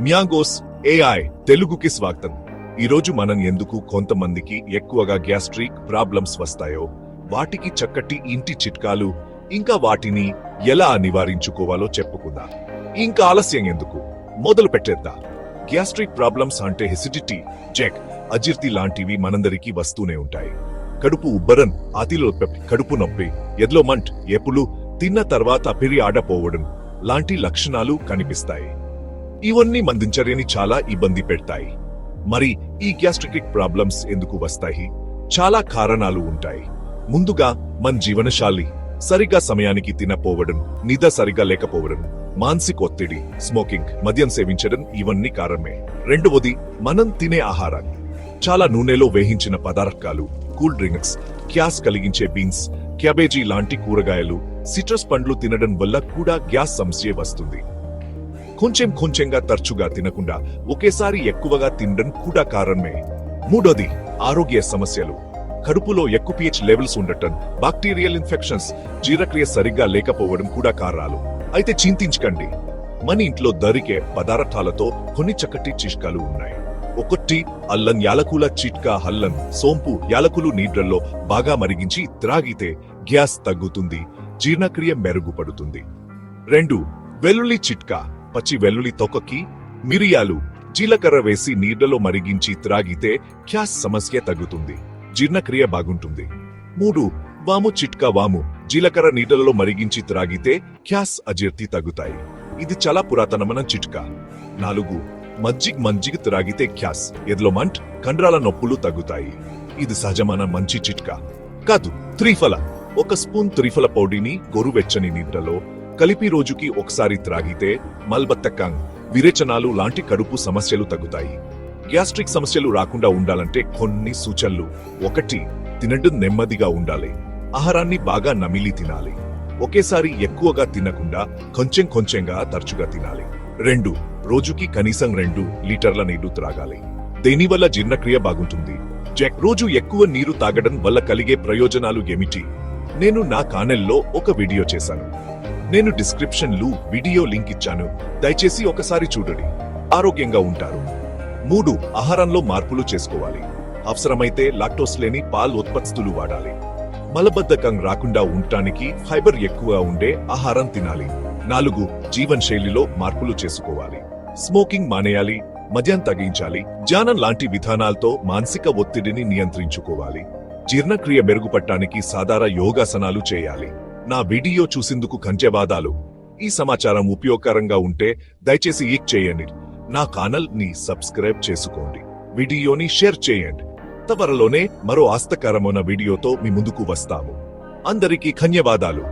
Mangoes AI తెలుగుకి స్వాగతం. ఈరోజు మనం ఎందుకు కొంతమందికి ఎక్కువగా గ్యాస్ట్రిక్ ప్రాబ్లమ్స్ వస్తాయో వాటికి చక్కటి ఇంటి చిట్కాలు ఇంకా వాటిని ఎలా నివారించుకోవాలో చెప్పుకుందాం. ఇంకా ఆలస్యం ఎందుకు? మొదలు పెట్టేద్దా. గ్యాస్ట్రిక్ ప్రాబ్లమ్స్ అంటే హెసిడిటీ జెక్ అజీర్తి లాంటివి మనందరికీ వస్తూనే ఉంటాయి. కడుపు ఉబ్బరం అతిలో కడుపు నొప్పి ఎద్లో మంట్ ఎప్పులు తిన్న తర్వాత పిరి ఆడపోవడం లాంటి లక్షణాలు కనిపిస్తాయి. ఇవన్నీ మందించరేని చాలా ఇబ్బంది పెడతాయి. మరి ఈ గ్యాస్ట్రిక్ ప్రాబ్లమ్స్ ఎందుకు వస్తాయి? చాలా కారణాలు ఉంటాయి. ముందుగా మన జీవనశాలి సరిగా సమయానికి తినపోవడం నిద సరిగా లేకపోవడం మానసిక ఒత్తిడి స్మోకింగ్ మద్యం సేవించడం ఇవన్నీ కారణమే. రెండవది మనం తినే ఆహారాన్ని చాలా నూనెలో వేయించిన పదార్థాలు కూల్ డ్రింక్స్ గ్యాస్ కలిగించే బీన్స్ క్యాబేజీ లాంటి కూరగాయలు సిట్రస్ పండ్లు తినడం వల్ల కూడా గ్యాస్ సమస్య వస్తుంది. కొంచెం కొంచెంగా తరచుగా తినకుండా ఒకేసారి ఎక్కువగా తినడం కూడా కారణమే. మూడోది ఆరోగ్య సమస్యలు. కడుపులో ఎక్కువ పిహెచ్ లెవెల్స్ ఉండటం బాక్టీరియల్ ఇన్ఫెక్షన్స్ జీర్ణక్రియ సరిగ్గా లేకపోవడం కూడా కారణాలు. అయితే చింతించకండి. మన ఇంట్లో దొరికే పదార్థాలతో కొన్ని చక్కటి చిట్కాలు ఉన్నాయి. ఒకటి అల్లం యాలకుల చిట్కా అల్లం. సోంపు యాలకులు నీళ్ళలో బాగా మరిగించి త్రాగితే గ్యాస్ తగ్గుతుంది జీర్ణక్రియ మెరుగుపడుతుంది. రెండు వెల్లుల్లి చిట్కా. పచ్చి వెల్లుల్లి తొక్కకి మిరియాలు జీలకర్ర వేసి నీళ్ళలో మరిగించి త్రాగితే గ్యాస్ సమస్య తగ్గుతుంది. జీర్ణక్రియ బాగుంటుంది. మూడు వాము చిట్కా వాము జీలకర్ర నీళ్ళలో మరిగించి త్రాగితే గ్యాస్ అజీర్తి తగ్గుతాయి. ఇది చాలా పురాతనమైన చిట్కా. నాలుగు మజ్జిగ్ మజ్జిగ త్రాగితే గ్యాస్ ఎద్లో మంట్ కండరాల నొప్పులు తగ్గుతాయి. ఇది సహజమైన మంచి చిట్కా. కాదు త్రిఫల. ఒక స్పూన్ త్రిఫల పౌడిని గోరువెచ్చని నీళ్ళలో కలిపి రోజుకి ఒకసారి త్రాగితే మల్బత్తకాంగ్ విరేచనాలు లాంటి కడుపు సమస్యలు తగ్గుతాయి. గ్యాస్ట్రిక్ సమస్యలు రాకుండా ఉండాలంటే కొన్ని సూచనలు. ఒకటి తినడం నెమ్మదిగా ఉండాలి. ఆహారాన్ని బాగా నమిలి తినాలి. ఒకేసారి ఎక్కువగా తినకుండా కొంచెం కొంచెంగా తరచుగా తినాలి. రెండు రోజుకి కనీసం రెండు లీటర్ల నీళ్ళు త్రాగాలి. దేనివల్ల జీర్ణక్రియ బాగుంటుంది? జెక్ రోజు ఎక్కువ నీరు తాగడం వల్ల కలిగే ప్రయోజనాలు ఏమిటి? నేను నా కానెల్లో ఒక వీడియో చేశాను. నేను డిస్క్రిప్షన్లు వీడియో లింక్ ఇచ్చాను. దయచేసి ఒకసారి చూడండి. ఆరోగ్యంగా ఉంటారు. మూడు ఆహారంలో మార్పులు చేసుకోవాలి. అవసరమైతే లాక్టోస్ లేని పాల్ ఉత్పత్తులు వాడాలి. మలబద్ధకం రాకుండా ఉండటానికి ఫైబర్ ఎక్కువగా ఉండే ఆహారం తినాలి. నాలుగు జీవన శైలిలో మార్పులు చేసుకోవాలి. స్మోకింగ్ మానేయాలి మద్యం తగ్గించాలి ధ్యానం లాంటి విధానాలతో మానసిక ఒత్తిడిని నియంత్రించుకోవాలి. జీర్ణక్రియ మెరుగుపడటానికి సాధారణ యోగాసనాలు చేయాలి. నా వీడియో చూసిందుకు ధన్యవాదాలు ఈ సమాచారం ఉపయోగకరంగా ఉంటే దయచేసి ఈక్ చేయండి. నా ఛానల్ని సబ్స్క్రైబ్ చేసుకోండి. వీడియోని షేర్ చేయండి. త్వరలోనే మరో ఆస్తకరమైన వీడియోతో మీ ముందుకు వస్తాము. అందరికీ ధన్యవాదాలు.